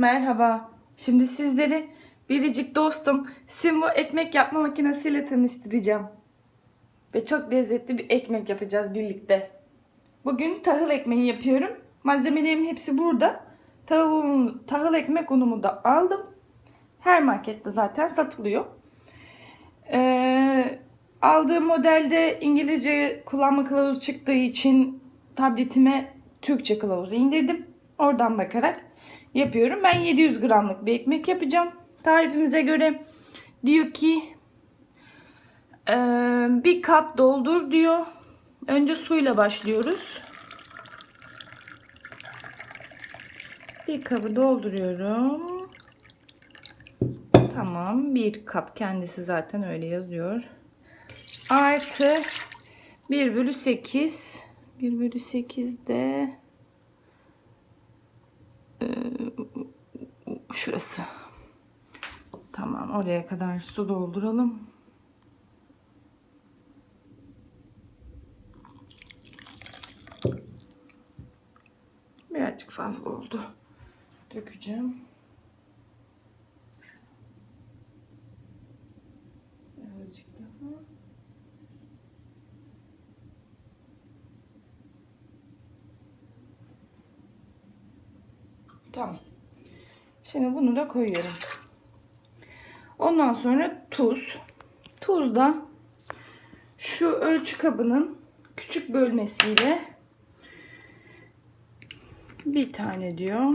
Merhaba. Şimdi sizleri biricik dostum Simbo ekmek yapma makinesiyle tanıştıracağım. Ve çok lezzetli bir ekmek yapacağız birlikte. Bugün tahıl ekmeği yapıyorum. Malzemelerimin hepsi burada. Tahıl, unu- tahıl ekmek unumu da aldım. Her markette zaten satılıyor. Ee, aldığım modelde İngilizce kullanma kılavuzu çıktığı için tabletime Türkçe kılavuzu indirdim. Oradan bakarak yapıyorum. Ben 700 gramlık bir ekmek yapacağım. Tarifimize göre diyor ki eee, bir kap doldur diyor. Önce suyla başlıyoruz. Bir kabı dolduruyorum. Tamam. Bir kap kendisi zaten öyle yazıyor. Artı 1 bölü 8. 1 bölü 8 de şurası. Tamam. Oraya kadar su dolduralım. Birazcık fazla oldu. Dökeceğim. Birazcık daha. Tamam. Şimdi bunu da koyuyorum. Ondan sonra tuz. Tuz da şu ölçü kabının küçük bölmesiyle bir tane diyor.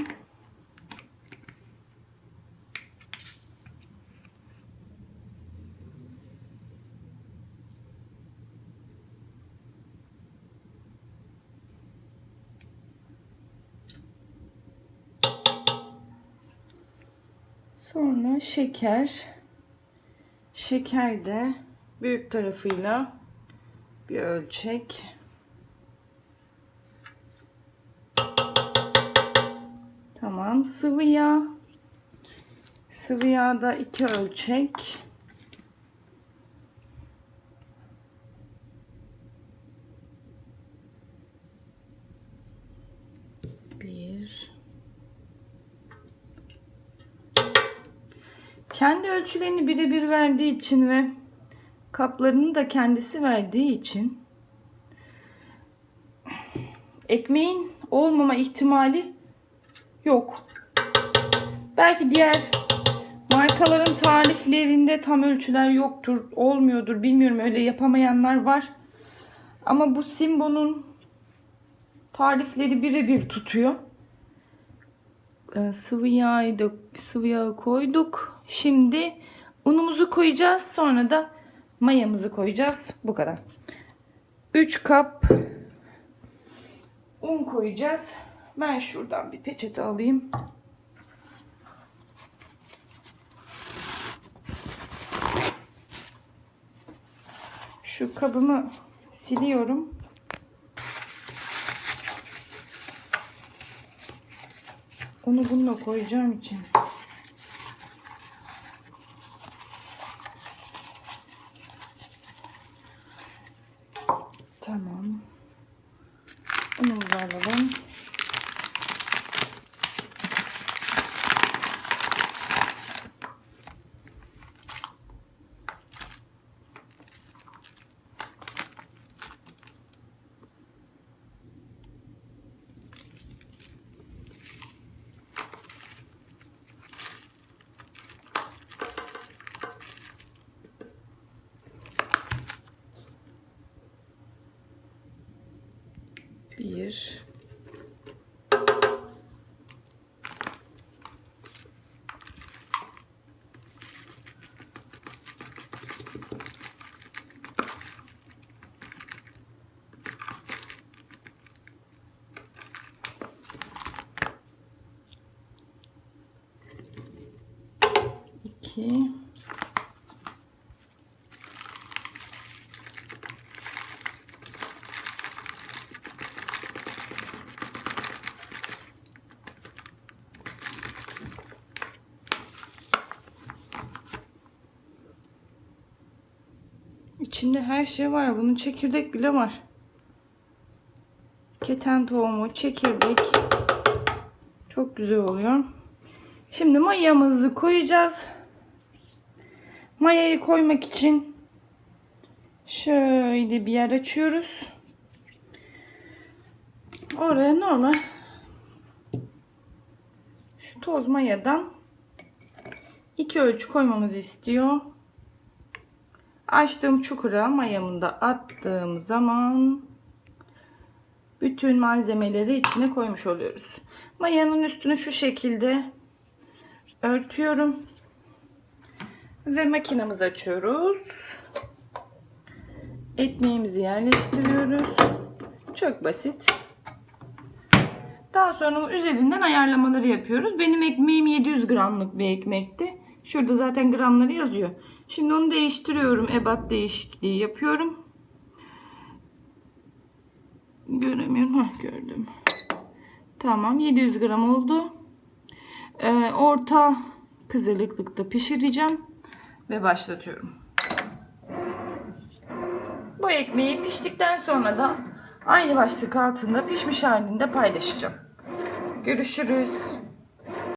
Sonra şeker. Şeker de büyük tarafıyla bir ölçek. Tamam. Sıvı yağ. Sıvı yağda iki ölçek. Bir. Kendi ölçülerini birebir verdiği için ve kaplarını da kendisi verdiği için ekmeğin olmama ihtimali yok. Belki diğer markaların tariflerinde tam ölçüler yoktur, olmuyordur. Bilmiyorum öyle yapamayanlar var. Ama bu Simbo'nun tarifleri birebir tutuyor. Ee, sıvı yağı da sıvı yağı koyduk. Şimdi unumuzu koyacağız. Sonra da mayamızı koyacağız. Bu kadar. 3 kap un koyacağız. Ben şuradan bir peçete alayım. Şu kabımı siliyorum. Onu bununla koyacağım için. Tamam. Unumuzu alalım. Bir. İki. İçinde her şey var. Bunun çekirdek bile var. Keten tohumu, çekirdek. Çok güzel oluyor. Şimdi mayamızı koyacağız. Mayayı koymak için şöyle bir yer açıyoruz. Oraya normal şu toz mayadan iki ölçü koymamızı istiyor. Açtığım çukura mayamı da attığım zaman bütün malzemeleri içine koymuş oluyoruz. Mayanın üstünü şu şekilde örtüyorum. Ve makinamızı açıyoruz. Ekmeğimizi yerleştiriyoruz. Çok basit. Daha sonra üzerinden ayarlamaları yapıyoruz. Benim ekmeğim 700 gramlık bir ekmekti. Şurada zaten gramları yazıyor. Şimdi onu değiştiriyorum. Ebat değişikliği yapıyorum. Göremiyorum. Hah, gördüm. Tamam 700 gram oldu. Ee, orta kızarıklıkta pişireceğim. Ve başlatıyorum. Bu ekmeği piştikten sonra da aynı başlık altında pişmiş halinde paylaşacağım. Görüşürüz.